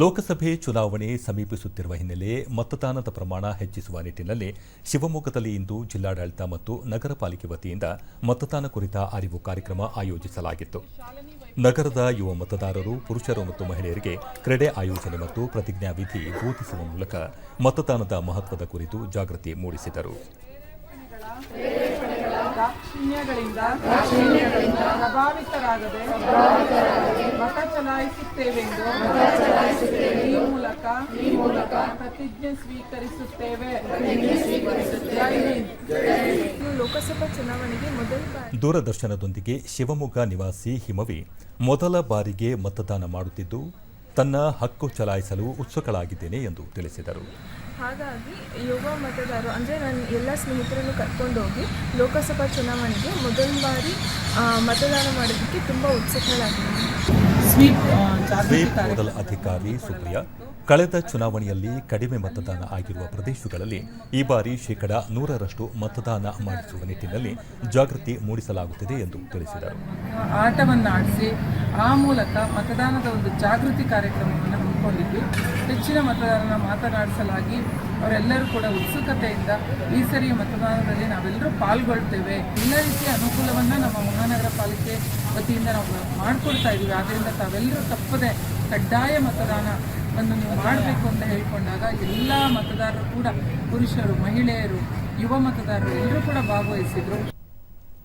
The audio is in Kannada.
ಲೋಕಸಭೆ ಚುನಾವಣೆ ಸಮೀಪಿಸುತ್ತಿರುವ ಹಿನ್ನೆಲೆ ಮತದಾನದ ಪ್ರಮಾಣ ಹೆಚ್ಚಿಸುವ ನಿಟ್ಟಿನಲ್ಲಿ ಶಿವಮೊಗ್ಗದಲ್ಲಿ ಇಂದು ಜಿಲ್ಲಾಡಳಿತ ಮತ್ತು ನಗರ ಪಾಲಿಕೆ ವತಿಯಿಂದ ಮತದಾನ ಕುರಿತ ಅರಿವು ಕಾರ್ಯಕ್ರಮ ಆಯೋಜಿಸಲಾಗಿತ್ತು. ನಗರದ ಯುವ ಮತದಾರರು ಪುರುಷರು ಮತ್ತು ಮಹಿಳೆಯರಿಗೆ ಕ್ರೀಡೆ ಆಯೋಜನೆ ಮತ್ತು ಪ್ರತಿಜ್ಞಾ ವಿಧಿ ಬೋಧಿಸುವ ಮೂಲಕ ಮತದಾನದ ಮಹತ್ವದ ಕುರಿತು ಜಾಗೃತಿ ಮೂಡಿಸಿದರು. ಪ್ರಭಾವಿತರಾಗದೆ ಚಲಾಯಿಸುತ್ತೇವೆಂದು ಈ ಮೂಲಕ ಈ ಮೂಲಕ ಪ್ರತಿಜ್ಞೆ ಸ್ವೀಕರಿಸುತ್ತೇವೆ. ಲೋಕಸಭಾ ಚುನಾವಣೆಗೆ ಮೊದಲ ಬಾರಿ. ದೂರದರ್ಶನದೊಂದಿಗೆ ಶಿವಮೊಗ್ಗ ನಿವಾಸಿ ಹಿಮವಿ ಮೊದಲ ಬಾರಿಗೆ ಮತದಾನ ಮಾಡುತ್ತಿದ್ದು ತನ್ನ ಹಕ್ಕು ಚಲಾಯಿಸಲು ಉತ್ಸುಕಳಾಗಿದ್ದೇನೆ ಎಂದು ತಿಳಿಸಿದರು. ಹಾಗಾಗಿ ಯುವ ಮತದಾರರು ಅಂದರೆ ನನ್ನ ಎಲ್ಲ ಸ್ನೇಹಿತರನ್ನು ಕರ್ಕೊಂಡೋಗಿ ಲೋಕಸಭಾ ಚುನಾವಣೆಗೆ ಮೊದಲ ಬಾರಿ ಮತದಾನ ಮಾಡೋದಕ್ಕೆ ತುಂಬ ಉತ್ಸುಕಳಾಗಿದ್ದೀನಿ. ಸ್ವೀಪ್. ನೋಡಲ್ ಅಧಿಕಾರಿ ಸುಪ್ರಿಯಾ ಕಳೆದ ಚುನಾವಣೆಯಲ್ಲಿ ಕಡಿಮೆ ಮತದಾನ ಆಗಿರುವ ಪ್ರದೇಶಗಳಲ್ಲಿ ಈ ಬಾರಿ ಶೇಕಡ ನೂರರಷ್ಟು ಮತದಾನ ಮಾಡಿಸುವ ನಿಟ್ಟಿನಲ್ಲಿ ಜಾಗೃತಿ ಮೂಡಿಸಲಾಗುತ್ತಿದೆ ಎಂದು ತಿಳಿಸಿದರು ಆಟವನ್ನು ಆಡಿಸಿ ಆ ಮೂಲಕ ಮತದಾನದ ಒಂದು ಜಾಗೃತಿ ಕಾರ್ಯಕ್ರಮವನ್ನು ಹಮ್ಮಿಕೊಂಡಿದ್ದು ಹೆಚ್ಚಿನ ಮತದಾರರನ್ನು ಮಾತನಾಡಿಸಲಾಗಿ ಅವರೆಲ್ಲರೂ ಕೂಡ ಉತ್ಸುಕತೆಯಿಂದ ಈ ಸರಿಯ ಮತದಾನದಲ್ಲಿ ನಾವೆಲ್ಲರೂ ಪಾಲ್ಗೊಳ್ತೇವೆ. ಎಲ್ಲ ರೀತಿಯ ಅನುಕೂಲವನ್ನು ನಮ್ಮ ಮಹಾನಗರ ಪಾಲಿಕೆ ವತಿಯಿಂದ ನಾವು ಮಾಡಿಕೊಡ್ತಾ ಇದ್ದೀವಿ. ಆದ್ದರಿಂದ ತಾವೆಲ್ಲರೂ ತಪ್ಪದೆ ಕಡ್ಡಾಯ ಮತದಾನವನ್ನು ನೀವು ಮಾಡಬೇಕು ಅಂತ ಹೇಳಿಕೊಂಡಾಗ ಎಲ್ಲ ಮತದಾರರು ಕೂಡ ಪುರುಷರು, ಮಹಿಳೆಯರು, ಯುವ ಮತದಾರರು ಎಲ್ಲರೂ ಕೂಡ ಭಾಗವಹಿಸಿದ್ರು.